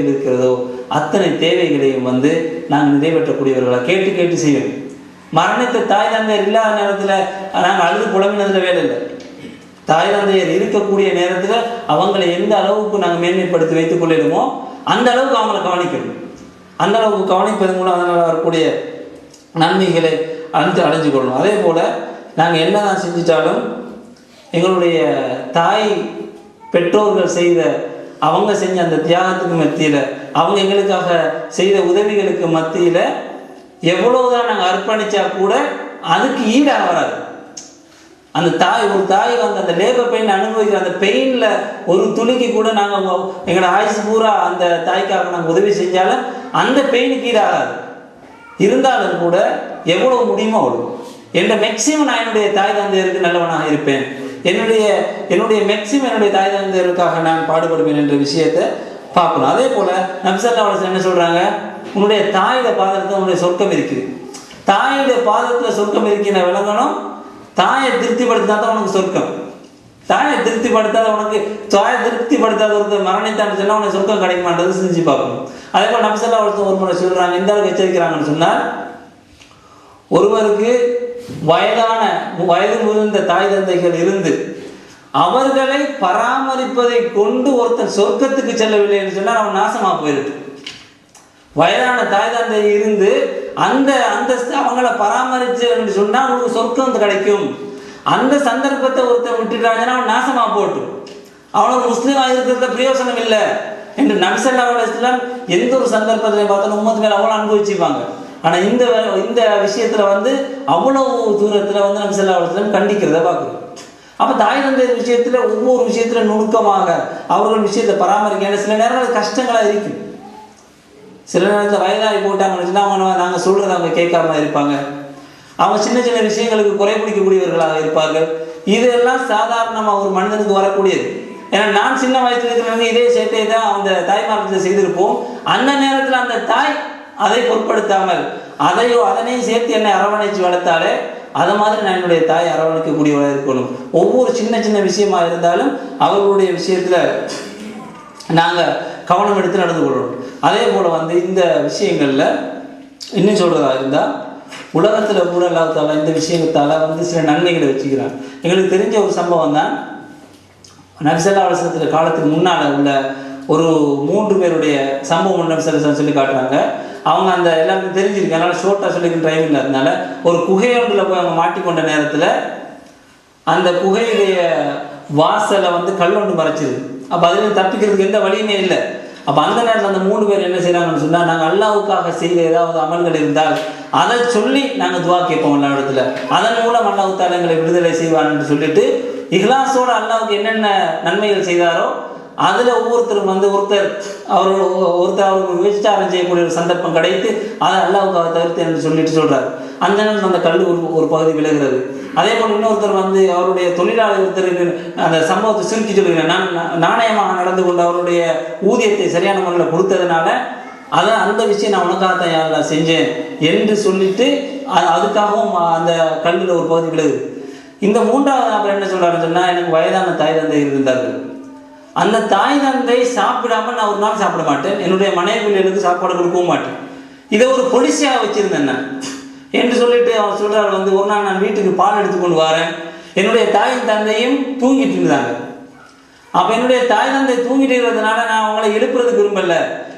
இருக்கிறதோ அத்தனை தேவைகளையும் வந்து நாங்கள் நிறைவேற்றக்கூடியவர்களாக கேட்டு கேட்டு செய்வோம் மரணத்தை தாய் தந்தையர் இல்லாத நேரத்தில் நாங்கள் அழுது புலம்பினதுல வேலை இல்லை. தாய் தந்தையர் இருக்கக்கூடிய நேரத்தில் அவங்களை எந்த அளவுக்கு நாங்கள் மேன்மைப்படுத்தி வைத்துக் கொள்ளிடுமோ அந்த அளவுக்கு அவங்கள கவனிக்கணும். அந்த அளவுக்கு கவனிப்பதன் மூலம் அதனால் வரக்கூடிய நன்மைகளை அழிஞ்சு அடைஞ்சு கொள்ளணும் அதே போல் நாங்கள் என்ன தான் செஞ்சிட்டாலும் எங்களுடைய தாய் பெற்றோர்கள் செய்த அவங்க செஞ்ச அந்த தியாகத்துக்கு மத்தியில் அவங்க எங்களுக்காக செய்த உதவிகளுக்கு மத்தியில் எவ்வளவுதான் நாங்கள் அர்ப்பணிச்சா கூட அதுக்கு ஈடாக வராது அந்த தாய் ஒரு தாய் வந்து அந்த லேபர் பெயின் அனுபவிக்கிற அந்த பெயினில் ஒரு துளிக்கு கூட நாங்கள் எங்களோட ஆயுசு பூரா அந்த தாய்க்காக நாங்கள் உதவி செஞ்சாலும் அந்த பெயினுக்கு ஈடாகாது. இருந்தாலும் கூட எவ்வளோ முடியுமோ அவ்வளோ என்ற மேக்சிமம் நான் என்னுடைய தாய் தந்தையருக்கு நல்லவனாக இருப்பேன். என்னுடைய என்னுடைய மேக்சிமம் என்னுடைய தாய் தந்தையருக்காக நான் பாடுபடுவேன் என்ற விஷயத்தை பார்க்கணும். அதே போல நபிசல்லா அலிஸ்லாம் என்ன சொல்றாங்க? உன்னுடைய தாயுடைய பாதத்தில் உன்னுடைய சொர்க்கம் இருக்குது. தாயோட பாதத்தில் சொர்க்கம் இருக்கிற விளங்கணும் தாயை திருப்திப்படுத்தினா தான் உனக்கு சொர்க்கம். தாயை திருப்திப்படுத்தாத உனக்கு தாயை திருப்திப்படுத்தாத ஒருத்தர் மரணித்தான்னு சொன்னால் உனக்கு சொர்க்கம் கிடைக்குமான்றது செஞ்சு பார்க்கணும். அதே போல் நபிசல்லா ஒருத்தர் ஒரு முறை சொல்றாங்க எந்த அளவுக்கு எச்சரிக்கிறாங்கன்னு சொன்னால் ஒருவருக்கு வயதான வயது முதிர்ந்த தாய் தந்தைகள் இருந்து அவர்களை பராமரிப்பதை கொண்டு ஒருத்தன் சொர்க்கத்துக்கு செல்லவில்லை என்று சொன்னால் அவன் நாசமா போயிருக்கு வயதான தாய் தந்தை இருந்து அந்த அந்தஸ்து அவங்கள பராமரிச்சு என்று சொன்னால் அவனுக்கு சொர்க்கம் கிடைக்கும். அந்த சந்தர்ப்பத்தை ஒருத்தன் விட்டுட்டாங்கன்னா அவன் நாசமா போட்டும். அவனுக்கு முஸ்லீமாக இருக்கிறத பிரயோசனம் இல்லை என்று நபிசல்லா இஸ்லாம் எந்த ஒரு சந்தர்ப்பத்திலையும் பார்த்தாலும் உம்மத்து மேலே அவ்வளோ அனுபவிச்சுப்பாங்க ஆனால் இந்த இந்த விஷயத்தில் வந்து அவ்வளவு தூரத்தில் வந்து நபிசல்லா இஸ்லாம் கண்டிக்கிறத பார்க்குறோம். அப்போ தாய் தந்தை விஷயத்தில் ஒவ்வொரு விஷயத்தில் நுணுக்கமாக அவர்கள் விஷயத்தை பராமரிக்க சில நேரங்கள் கஷ்டங்களாக இருக்கும். சில நேரத்தில் வயதாகி போட்டாங்கன்னு வச்சுன்னா அவங்க நாங்கள் சொல்கிறத அவங்க கேட்காம இருப்பாங்க. அவங்க சின்ன சின்ன விஷயங்களுக்கு குறை பிடிக்கக்கூடியவர்களாக இருப்பார்கள். இதெல்லாம் சாதாரணமாக ஒரு மனிதனுக்கு வரக்கூடியது. ஏன்னா நான் சின்ன வயசுல இருக்கிறவங்க இதே சேட்டையை தான் அந்த தாய்மார்க்கத்தில் செய்திருப்போம். அந்த நேரத்தில் அந்த தாய் அதை பொருட்படுத்தாமல் அதையோ அதனையும் சேர்த்து என்னை அரவணைச்சு வளர்த்தாலே அதை மாதிரி நான் என்னுடைய தாய் அரவணைக்கக்கூடியவளாக இருக்கணும். ஒவ்வொரு சின்ன சின்ன விஷயமா இருந்தாலும் அவர்களுடைய விஷயத்தில் நாங்கள் கவனம் எடுத்து நடந்து கொள்ளணும் அதே போல் வந்து இந்த விஷயங்களில் இன்னும் சொல்கிறதா இருந்தால் உலகத்தில் கூட இல்லாததால் இந்த விஷயத்தால் வந்து சில நன்மைகளை வச்சுக்கிறாங்க. எங்களுக்கு தெரிஞ்ச ஒரு சம்பவம் தான் நபிசல்லா அலுவலத்தில் காலத்துக்கு முன்னால் உள்ள ஒரு மூன்று பேருடைய சம்பவம் நபிசல்லா சொல்லி காட்டுறாங்க. அவங்க அந்த எல்லாருக்கும் தெரிஞ்சிருக்கு. அதனால் ஷோர்ட்டாக சொல்லிக்கிற டிரைவிங்கில் இல்லாதனால ஒரு குகையொன்றில் போய் அவங்க மாட்டிக்கொண்ட நேரத்தில் அந்த குகையுடைய வாசலை வந்து கல்லொண்டு மறைச்சிது அப்போ அதில் தப்பிக்கிறதுக்கு எந்த வழியுமே இல்லை. அப்போ அந்த நேரத்தில் அந்த மூணு பேர் என்ன செய்கிறாங்கன்னு சொன்னால் நாங்கள் அல்லாவுக்காக செய்த ஏதாவது அமல்கள் இருந்தால் அதை சொல்லி நாங்கள் துவா கேட்போம் எல்லா இடத்துல. அதன் மூலம் அல்லாஹ் தாலா விடுதலை செய்வான்னு சொல்லிட்டு இஹ்லாஸோட அல்லாவுக்கு என்னென்ன நன்மைகள் செய்தாரோ அதில் ஒவ்வொருத்தரும் வந்து ஒருத்தர் அவர் ஒருத்தர் அவருக்கு விபச்சாரம் செய்யக்கூடிய ஒரு சந்தர்ப்பம் கிடைத்து அதை அல்லாவுக்காக தவிர்த்து என்று சொல்லிட்டு சொல்கிறார் அந்த நேரம் அந்த கல் ஒரு ஒரு பகுதி விலகிறது அதே போல் இன்னொருத்தர் வந்து அவருடைய தொழிலாளர் ஒருத்தருக்கு அந்த சம்பவத்தை சுருக்கி சொல்லுகிறேன் நான் நாணயமாக நடந்து கொண்டு அவருடைய ஊதியத்தை சரியான முறையில் கொடுத்ததுனால அதை அந்த விஷயம் நான் உனக்காக தான் செஞ்சேன் என்று சொல்லிட்டு அது அதுக்காகவும் அந்த கல்லில் ஒரு பகுதி விலகுது. இந்த மூன்றாவது நபர் என்ன சொல்கிறாருன்னு சொன்னால் எனக்கு வயதான தாய் தந்தை இருந்தார்கள் அந்த தாய் தந்தை சாப்பிடாம நான் ஒரு நாள் சாப்பிட மாட்டேன். என்னுடைய மனைவி பிள்ளைகளுக்கு சாப்பாடு கொடுக்கவும் மாட்டேன். இதை ஒரு பொலிசியாக வச்சிருந்தேன் நான். என்று சொல்லிட்டு அவர் சொல்றாரு வந்து ஒரு நாள் நான் வீட்டுக்கு பால் எடுத்து கொண்டு வரேன். என்னுடைய தாயும் தந்தையும் தூங்கிட்டு இருந்தாங்க. அப்ப என்னுடைய தாய் தந்தை தூங்கிட்டு இருக்கிறதுனால நான் அவங்களை எழுப்புறதுக்கு விரும்பல.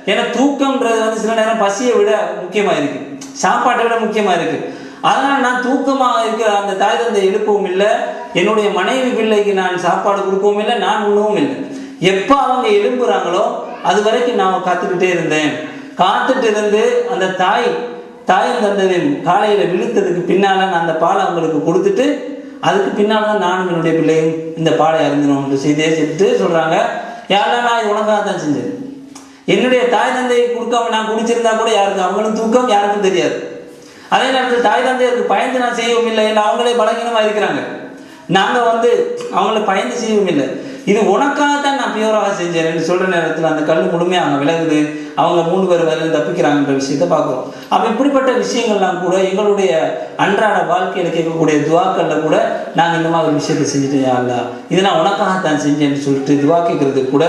ஏன்னா தூக்கம்ன்றது வந்து சில நேரம் பசியை விட முக்கியமா இருக்கு. சாப்பாட்டை விட முக்கியமா இருக்கு. அதனால நான் தூக்கமாக இருக்கிற அந்த தாய் தந்தை எழுப்பவும் இல்லை. என்னுடைய மனைவி பிள்ளைக்கு நான் சாப்பாடு கொடுக்கவும் இல்லை நான் உண்ணவும் இல்லை. எப்போ அவங்க எழும்புறாங்களோ அது வரைக்கும் நான் காத்துக்கிட்டே இருந்தேன். காத்துட்டு இருந்து அந்த தாய் தாயும் தந்ததின் காலையில் விழுத்ததுக்கு பின்னால் நான் அந்த பாலை அவங்களுக்கு கொடுத்துட்டு அதுக்கு பின்னால் தான் நானும் என்னுடைய பிள்ளையும் இந்த பாலை அறிந்தணும்ன்ற செய்தியை சொல்லிட்டு சொல்கிறாங்க யாரெல்லாம் நான் உனக்காக தான் செஞ்சேன் என்னுடைய தாய் தந்தையை கொடுக்காம நான் குடிச்சிருந்தா கூட யாருக்கும் அவங்களும் தூக்கம் யாருக்கும் தெரியாது. அதே நேரத்தில் தாய் தந்தையருக்கு பயந்து நான் செய்யவும் இல்லை இல்லை அவங்களே பலகீனமாக இருக்கிறாங்க. நாங்கள் வந்து அவங்கள பயந்து செய்யவும் இல்லை. இது உனக்காக தான் நான் பியூராக செஞ்சேன்னு சொல்கிற சொல்ற நேரத்தில் அந்த கல் முழுமையாக விலகுது. அவங்க மூணு பேர் வேலை தப்பிக்கிறாங்கன்ற விஷயத்தை பார்க்குறோம். அப்போ இப்படிப்பட்ட விஷயங்கள்லாம் கூட எங்களுடைய அன்றாட வாழ்க்கையில் கேட்கக்கூடிய துவாக்களில் கூட நாங்கள் இந்த மாதிரி விஷயத்தை செஞ்சுட்டேன் யா இது இதை நான் உனக்காகத்தான் செஞ்சேன்னு சொல்லிட்டு துவா கூட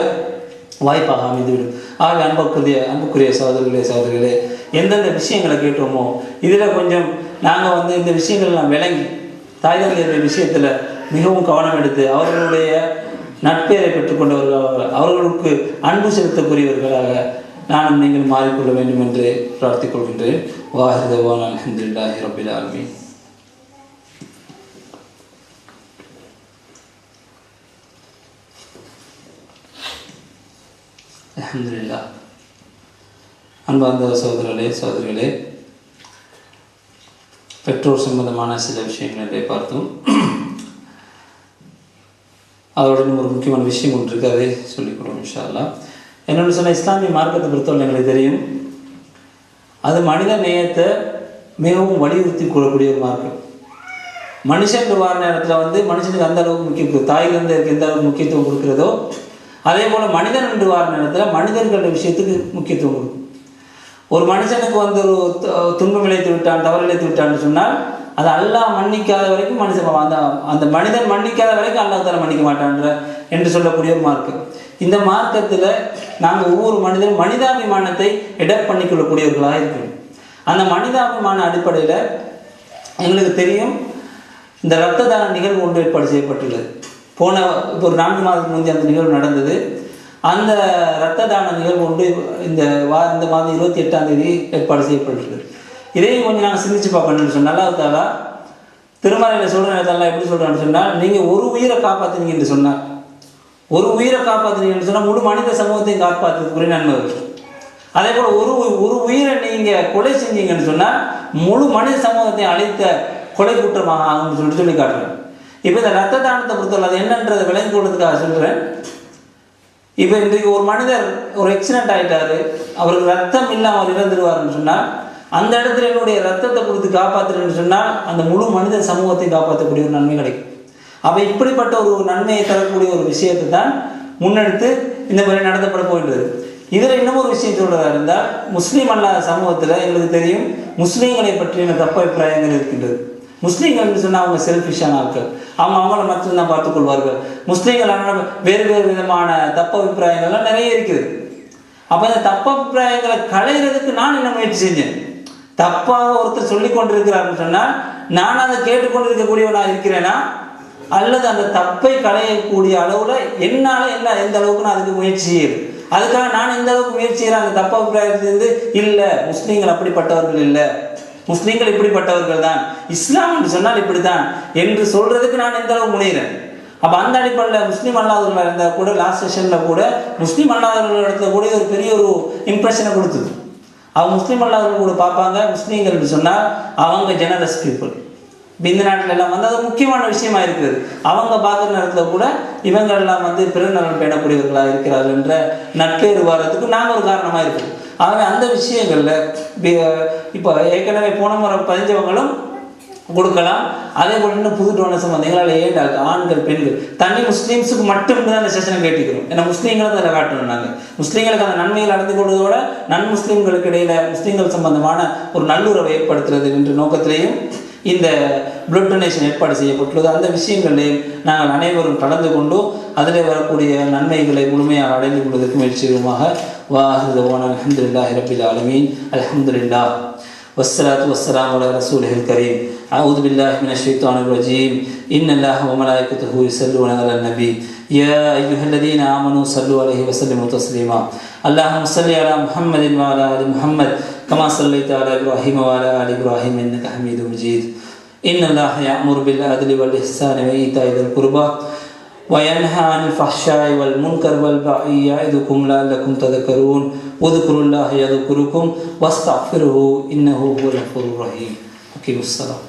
வாய்ப்பாக அமைந்துவிடும். ஆக அன்புக்குரிய அன்புக்குரிய சகோதரர்களே சகோதரிகளே எந்தெந்த விஷயங்களை கேட்டோமோ இதில் கொஞ்சம் நாங்கள் வந்து இந்த விஷயங்கள்லாம் விளங்கி தாய் தந்தையருடைய விஷயத்தில் மிகவும் கவனம் எடுத்து அவர்களுடைய நட்பெயரை பெற்றுக்கொண்டவர்களாக அவர்களுக்கு அன்பு செலுத்தக்கூடியவர்களாக நானும் நீங்கள் மாறிக்கொள்ள வேண்டும் என்று பிரார்த்திக் கொள்கின்றேன். வாஹிதவான் அலமதுல்லாஹி ரபில் ஆலமீன். அல்ஹம்துலில்லா அன்பார்ந்த சகோதரர்களே சகோதரிகளே பெற்றோர் சம்பந்தமான சில விஷயங்களை பார்த்தோம். அவருடன் ஒரு முக்கியமான விஷயம் ஒன்று இருக்குது அதை சொல்லிக் இன்ஷால்லா என்னென்னு சொன்னால் இஸ்லாமிய மார்க்கத்தை பொறுத்தவரை எங்களுக்கு தெரியும். அது மனித நேயத்தை மிகவும் வலியுறுத்தி கூறக்கூடிய ஒரு மார்க்கம். மனுஷன் வார நேரத்தில் வந்து மனுஷனுக்கு அந்த அளவுக்கு முக்கியத்துவம் தாயிலிருந்து எந்த அளவுக்கு முக்கியத்துவம் கொடுக்குறதோ அதே போல் மனிதன் என்று வார நேரத்தில் மனிதர்களோட விஷயத்துக்கு முக்கியத்துவம் கொடுக்கும். ஒரு மனுஷனுக்கு வந்து ஒரு துன்பம் இழைத்து விட்டான் தவறு இழைத்து விட்டான்னு சொன்னால் அது அல்லாஹ் மன்னிக்காத வரைக்கும் மனுஷன் அந்த அந்த மனிதன் மன்னிக்காத வரைக்கும் அல்லாஹ் தலை மன்னிக்க மாட்டான்ற என்று சொல்லக்கூடிய ஒரு மார்க்கம் இந்த மார்க்கத்தில் நாங்கள் ஒவ்வொரு மனிதனும் மனிதாபிமானத்தை எடப் பண்ணிக்கொள்ளக்கூடியவர்களாக இருக்கிறோம் அந்த மனிதாபிமான அடிப்படையில் எங்களுக்கு தெரியும் இந்த ரத்த தான நிகழ்வு ஒன்று ஏற்பாடு செய்யப்பட்டுள்ளது. போன இப்போ ஒரு நான்கு மாதத்துக்கு முந்தைய அந்த நிகழ்வு நடந்தது. அந்த இரத்த தான நிகழ்வு ஒன்று இந்த வா இந்த மாதம் இருபத்தி எட்டாம் தேதி ஏற்பாடு செய்யப்பட்டுள்ளது. இதையும் கொஞ்சம் நாங்கள் சிந்திச்சு பார்க்கணும்னு சொன்னால் அல்லாஹ் திருமலையில் சொல்கிற நேரத்தில் எப்படி சொல்கிறான்னு சொன்னால் நீங்கள் ஒரு உயிரை காப்பாற்றுனீங்க என்று சொன்னார் ஒரு உயிரை காப்பாற்றுனீங்கன்னு சொன்னால் முழு மனித சமூகத்தையும் காப்பாற்றுறதுக்குரிய நன்மை அதே போல் ஒரு ஒரு உயிரை நீங்கள் கொலை செஞ்சீங்கன்னு சொன்னால் முழு மனித சமூகத்தை அழைத்த கொலை குற்றமாக ஆகும்னு சொல்லிட்டு சொல்லி காட்டுறேன் இப்போ இந்த ரத்த தானத்தை பொறுத்தவரை அது என்னன்றதை விளங்கி கொடுறதுக்காக சொல்கிறேன் இப்போ இன்றைக்கு ஒரு மனிதர் ஒரு ஆக்சிடென்ட் ஆயிட்டாரு. அவருக்கு ரத்தம் இல்லாமல் அவர் இறந்துடுவார்னு சொன்னால் அந்த இடத்துல என்னுடைய ரத்தத்தை கொடுத்து காப்பாற்றுறேன்னு சொன்னால் அந்த முழு மனித சமூகத்தை காப்பாற்றக்கூடிய ஒரு நன்மை கிடைக்கும். அப்போ இப்படிப்பட்ட ஒரு நன்மையை தரக்கூடிய ஒரு விஷயத்தை தான் முன்னெடுத்து இந்த மாதிரி நடத்தப்பட போயிட்டு இதில் இன்னும் ஒரு விஷயம் சொல்றதா இருந்தால் முஸ்லீம் அல்லாத சமூகத்தில் எங்களுக்கு தெரியும் முஸ்லீம்களை பற்றின தப்பு அபிப்பிராயங்கள் இருக்கின்றது. முஸ்லீம்கள் சொன்னால் அவங்க செல்ஃபிஷான ஆட்கள். அவங்க அவங்கள மட்டும்தான் பார்த்துக் கொள்வார்கள் முஸ்லீம்கள் வேறு வேறு விதமான தப்பு அபிப்பிராயங்கள்லாம் நிறைய இருக்குது அப்போ இந்த தப்பு அபிப்பிராயங்களை களைகிறதுக்கு நான் என்ன முயற்சி செஞ்சேன்? தப்பாக ஒருத்தர் சொல்லி கொண்டிருக்கிறார்னு சொன்னால் நான் அதை கேட்டுக்கொண்டிருக்கக்கூடியவனாக இருக்கிறேனா? அல்லது அந்த தப்பை களையக்கூடிய அளவில் என்னால் என்ன எந்த அளவுக்கு நான் அதுக்கு முயற்சி செய்யுது அதுக்காக நான் எந்த அளவுக்கு முயற்சி செய்கிறேன் அந்த தப்பு அபிப்பிராயத்திலிருந்து இல்லை முஸ்லீம்கள் அப்படிப்பட்டவர்கள் இல்லை. முஸ்லீம்கள் இப்படிப்பட்டவர்கள் தான். இஸ்லாம் என்று சொன்னால் இப்படித்தான். என்று சொல்றதுக்கு நான் எந்த அளவு முனைகிறேன் அப்போ அந்த அடிப்படையில் முஸ்லீம் அல்லாதவர்களாக இருந்தால் கூட லாஸ்ட் செஷனில் கூட முஸ்லீம் அல்லாதவர்கள் இடத்துல கூட ஒரு பெரிய ஒரு இம்ப்ரெஷனை கொடுத்தது. அவங்க முஸ்லீம் அல்லாதவங்க கூட பார்ப்பாங்க முஸ்லீம்கள் என்று சொன்னால் அவங்க ஜெனரஸ் பீப்புள் இப்போ இந்த நாட்டில் எல்லாம் வந்து அது முக்கியமான விஷயமா இருக்குது. அவங்க பார்க்குற நேரத்தில் கூட இவங்க எல்லாம் வந்து பிறநலன் பேணக்கூடியவர்களாக இருக்கிறார்கள் என்ற நட்பேறு வாரத்துக்கு நாங்கள் ஒரு காரணமாக இருக்குது ஆகவே அந்த விஷயங்களில் இப்போ ஏற்கனவே போன முறை பதிஞ்சவங்களும் கொடுக்கலாம். அதே போல இன்னும் புது டோனர்ஸ் வந்தீங்களா இல்லை ஏழு ஆண்கள் பெண்கள். தனி முஸ்லீம்ஸுக்கு மட்டும் தான் அந்த செஷனை கேட்டுக்கிறோம். ஏன்னா முஸ்லீம்களுக்கு அதில் காட்டணும் நாங்கள் முஸ்லீம்களுக்கு அந்த நன்மைகள் நடந்து கொள்வதோட நன் முஸ்லீம்களுக்கு இடையில முஸ்லீம்கள் சம்பந்தமான ஒரு நல்லுறவை ஏற்படுத்துறது என்ற நோக்கத்திலேயும் இந்த பிளட் டொனேஷன் ஏற்பாடு செய்யப்பட்டுள்ளது. அந்த விஷயங்களையும் நாங்கள் அனைவரும் கலந்து கொண்டு அதில் வரக்கூடிய நன்மைகளை முழுமையாக அடைந்து கொள்வதற்கு முயற்சி செய்வோமாக. ஓன அலமதுல்லா ரபில் ஆலமீன். அலமதுல்லா والصلاة والسلام على رسوله الكريم. أعوذ بالله من الشيطان الرجيم. إن الله وملائكته يصلون على النبي. يا أيها الذين آمنوا صلوا عليه وسلموا تسليما. اللهم صل على محمد وعلى آل محمد كما صليت على إبراهيم وعلى آل إبراهيم إنك حميد مجيد. إن الله يأمر بالعدل والإحسان وإيتاء ذي القربى وينهى عن الفحشاء والمنكر والبغي يعظكم لعلكم تذكرون. ஒதுக்குருல்லாஹ் யாது குருக்கும் வஸ்தாஃபிருஹூ இன்னஹூ ரஹீம் ஓகே முஸ்லாம்